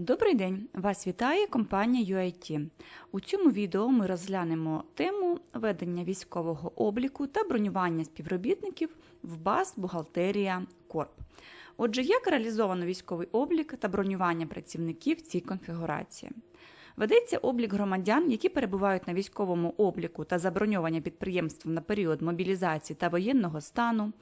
Добрий день! Вас вітає компанія UIT. У цьому відео ми розглянемо тему ведення військового обліку та бронювання співробітників в баз Бухгалтерія Корп. Отже, як реалізовано військовий облік та бронювання працівників в цій конфігурації? Ведеться облік громадян, які перебувають на військовому обліку та заброньовані підприємством на період мобілізації та воєнного стану.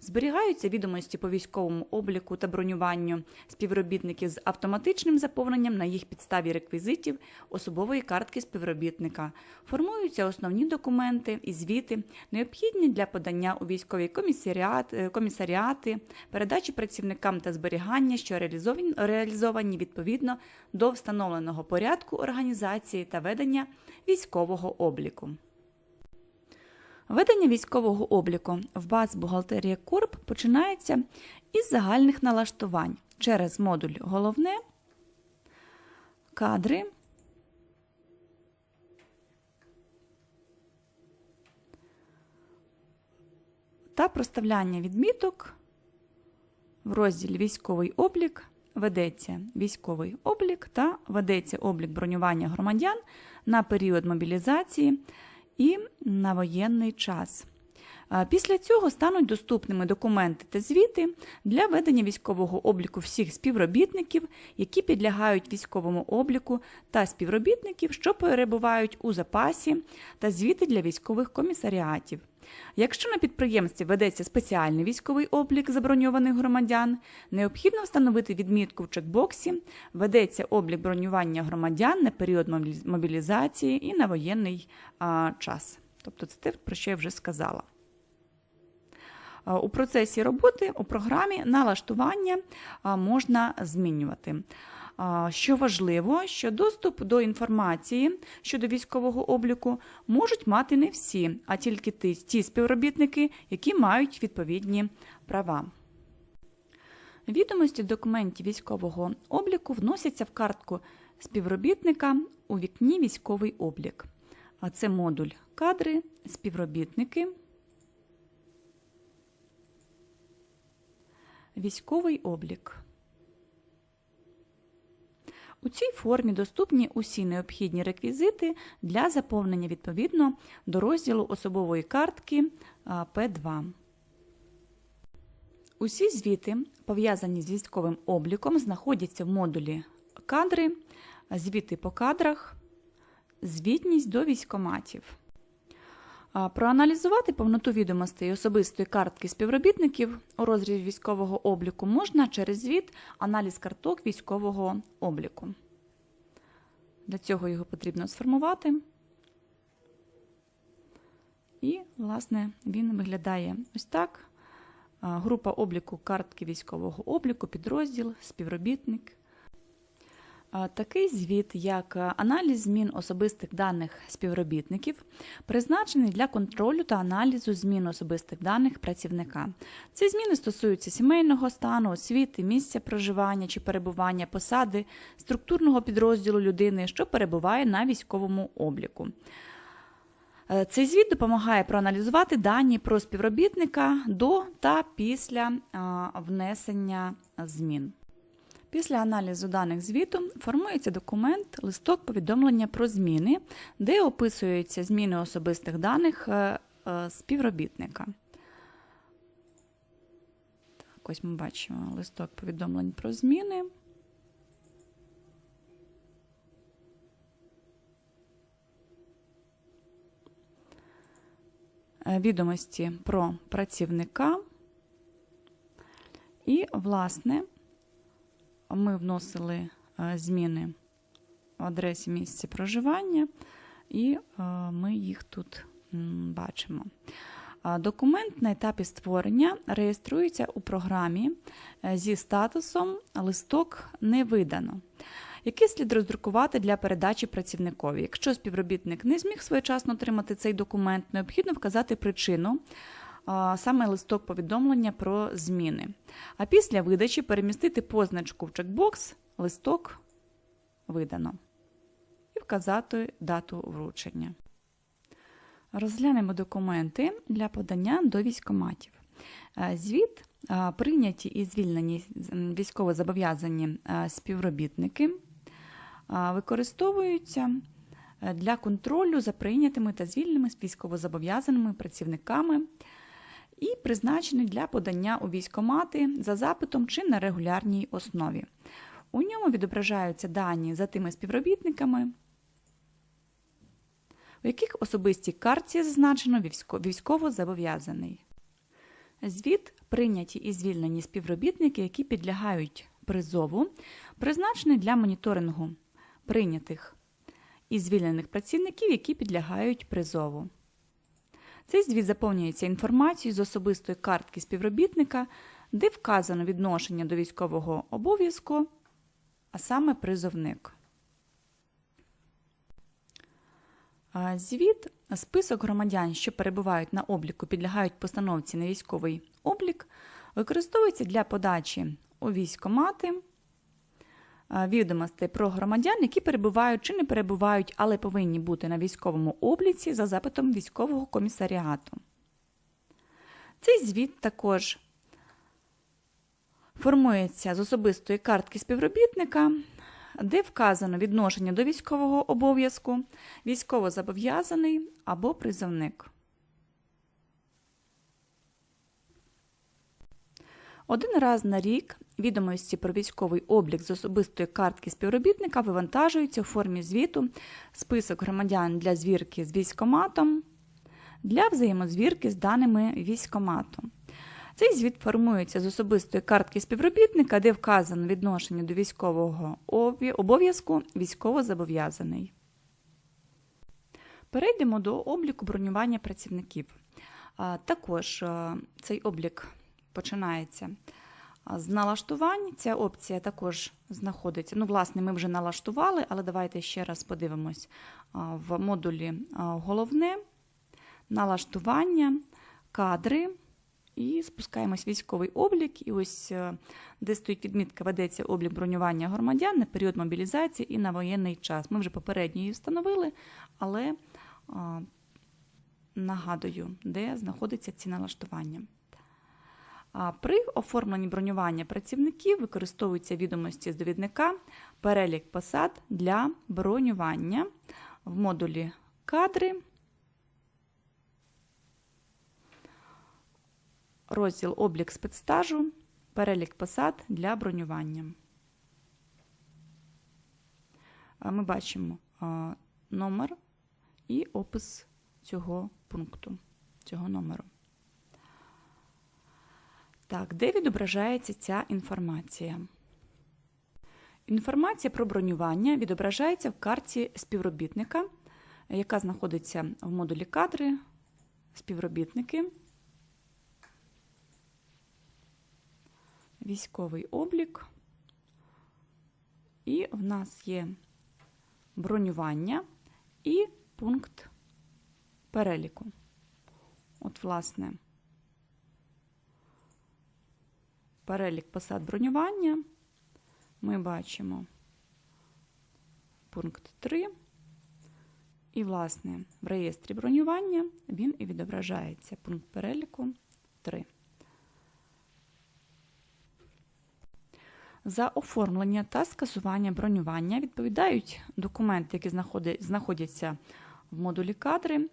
Зберігаються відомості по військовому обліку та бронюванню співробітників з автоматичним заповненням на їх підставі реквізитів особової картки співробітника. Формуються основні документи і звіти, необхідні для подання у військові е, комісаріати, передачі працівникам та зберігання, що реалізовані, реалізовані відповідно до встановленого порядку організації та ведення військового обліку. Ведення військового обліку в баз бухгалтерія Корп починається із загальних налаштувань через модуль Головне, кадри, та проставляння відміток в розділі Військовий облік ведеться військовий облік та ведеться облік бронювання громадян на період мобілізації і на воєнний час. Після цього стануть доступними документи та звіти для ведення військового обліку всіх співробітників, які підлягають військовому обліку, та співробітників, що перебувають у запасі, та звіти для військових комісаріатів. Якщо на підприємстві ведеться спеціальний військовий облік заброньованих громадян, необхідно встановити відмітку в чекбоксі Ведеться облік бронювання громадян на період мобілізації і на воєнний а, час. Тобто це те, про що я вже сказала. У процесі роботи у програмі налаштування можна змінювати. Що важливо, що доступ до інформації щодо військового обліку можуть мати не всі, а тільки ті, ті співробітники, які мають відповідні права. Відомості документів військового обліку вносяться в картку співробітника у вікні військовий облік. А це модуль кадри, співробітники, військовий облік. У цій формі доступні усі необхідні реквізити для заповнення відповідно до розділу особової картки а, П2. Усі звіти, пов'язані з військовим обліком, знаходяться в модулі кадри, звіти по кадрах, звітність до військоматів. Проаналізувати повноту відомостей особистої картки співробітників у розрізі військового обліку можна через звіт аналіз карток військового обліку. Для цього його потрібно сформувати. І, власне, він виглядає ось так. Група обліку картки військового обліку, підрозділ, співробітник. Такий звіт, як е, аналіз змін особистих даних співробітників, призначений для контролю та аналізу змін особистих даних працівника. Ці зміни стосуються сімейного стану, освіти, місця проживання чи перебування, посади, структурного підрозділу людини, що перебуває на військовому обліку. Е, Цей звіт допомагає проаналізувати дані про співробітника до та після внесення змін. Після аналізу даних звіту формується документ листок повідомлення про зміни, де описуються зміни особистих даних е, е, співробітника. Так, ось ми бачимо листок повідомлень про зміни. Е, Відомості про працівника. І, власне, ми вносили е, зміни в адресі місця проживання, і е, ми їх тут бачимо. Документ на етапі створення реєструється у програмі е, зі статусом Листок не видано, який слід роздрукувати для передачі працівникові. Якщо співробітник не зміг своєчасно отримати цей документ, необхідно вказати причину, саме листок повідомлення про зміни. А після видачі перемістити позначку в чекбокс листок видано і вказати дату вручення. Розглянемо документи для подання до військоматів. Е, Звіт прийняті і звільнені військовозобов'язані співробітники використовуються е, для контролю за прийнятими та звільненими військовозобов'язаними працівниками і призначені для подання у військомати за запитом чи на регулярній основі. У ньому відображаються дані за тими співробітниками, у яких особистій картці зазначено військово зобов'язаний. Звіт прийняті і звільнені співробітники, які підлягають призову, призначений для моніторингу прийнятих і звільнених працівників, які підлягають призову. Цей звіт заповнюється інформацією з особистої картки співробітника, де вказано відношення до військового обов'язку, а саме призовник. Звіт, список громадян, що перебувають на обліку, підлягають постановці на військовий облік, використовується для подачі у військомати відомостей про громадян, які перебувають чи не перебувають, але повинні бути на військовому обліці за запитом військового комісаріату. Цей звіт також формується з особистої картки співробітника, де вказано відношення до військового обов'язку, військовозобов'язаний або призовник. Один раз на рік відомості про військовий облік з особистої картки співробітника вивантажуються у формі звіту список громадян для звірки з військоматом для взаємозвірки з даними військомату. Цей звіт формується з особистої картки співробітника, де вказано відношення до військового обов'язку військовозобов'язаний. Перейдемо до обліку бронювання працівників. Також цей облік починається з налаштувань. Ця опція також знаходиться. Ну, власне, ми вже налаштували, але давайте ще раз подивимось в модулі головне, налаштування, кадри. І спускаємось в військовий облік. І ось е, де стоїть відмітка, ведеться облік бронювання громадян на період мобілізації і на воєнний час. Ми вже попередньо її встановили, але нагадую, де знаходяться ці налаштування. При оформленні бронювання працівників використовуються відомості з довідника, перелік посад для бронювання в модулі кадри, розділ облік спецстажу, перелік посад для бронювання. Ми бачимо номер і опис цього пункту, цього номеру. Так, де відображається ця інформація? Інформація про бронювання відображається в карті співробітника, яка знаходиться в модулі кадри, співробітники, військовий облік. І в нас є бронювання і пункт переліку. От, власне. Перелік посад бронювання ми бачимо пункт 3. І, власне, в реєстрі бронювання він і відображається пункт переліку 3. За оформлення та скасування бронювання відповідають документи, які знаходяться в модулі кадри,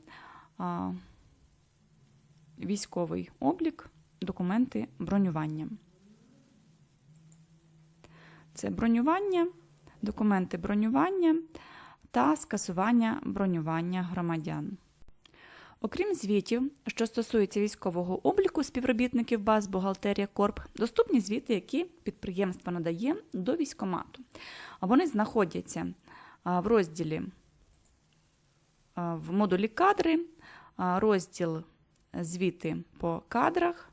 військовий облік, документи бронювання це бронювання, документи бронювання та скасування бронювання громадян. Окрім звітів, що стосуються військового обліку співробітників баз бухгалтерія Корп, доступні звіти, які підприємство надає до військомату. Вони знаходяться в розділі в модулі кадри, розділ звіти по кадрах.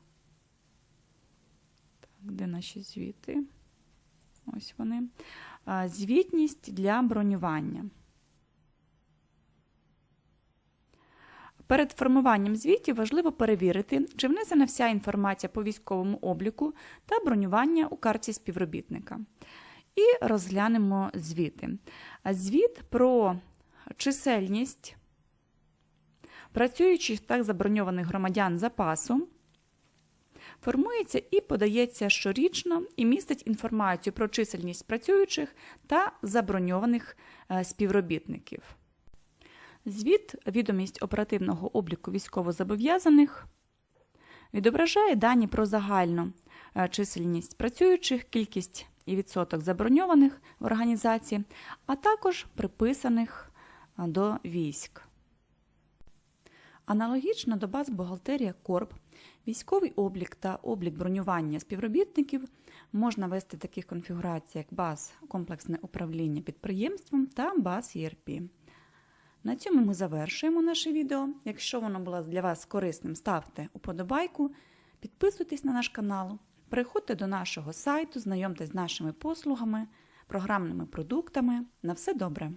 Так, Де наші звіти? Ось вони. Звітність для бронювання. Перед формуванням звітів важливо перевірити, чи внесена вся інформація по військовому обліку та бронювання у карті співробітника. І розглянемо звіти. Звіт про чисельність працюючих та заброньованих громадян запасу формується і подається щорічно і містить інформацію про чисельність працюючих та заброньованих е, співробітників. Звіт відомість оперативного обліку військовозобов'язаних відображає дані про загальну е, чисельність працюючих, кількість і відсоток заброньованих в організації, а також приписаних е, до військ. Аналогічно до баз бухгалтерія Корп, військовий облік та облік бронювання співробітників можна вести в таких конфігурацій, як баз комплексне управління підприємством та баз ERP. На цьому ми завершуємо наше відео. Якщо воно було для вас корисним, ставте уподобайку, підписуйтесь на наш канал, переходьте до нашого сайту, знайомтесь з нашими послугами, програмними продуктами. На все добре!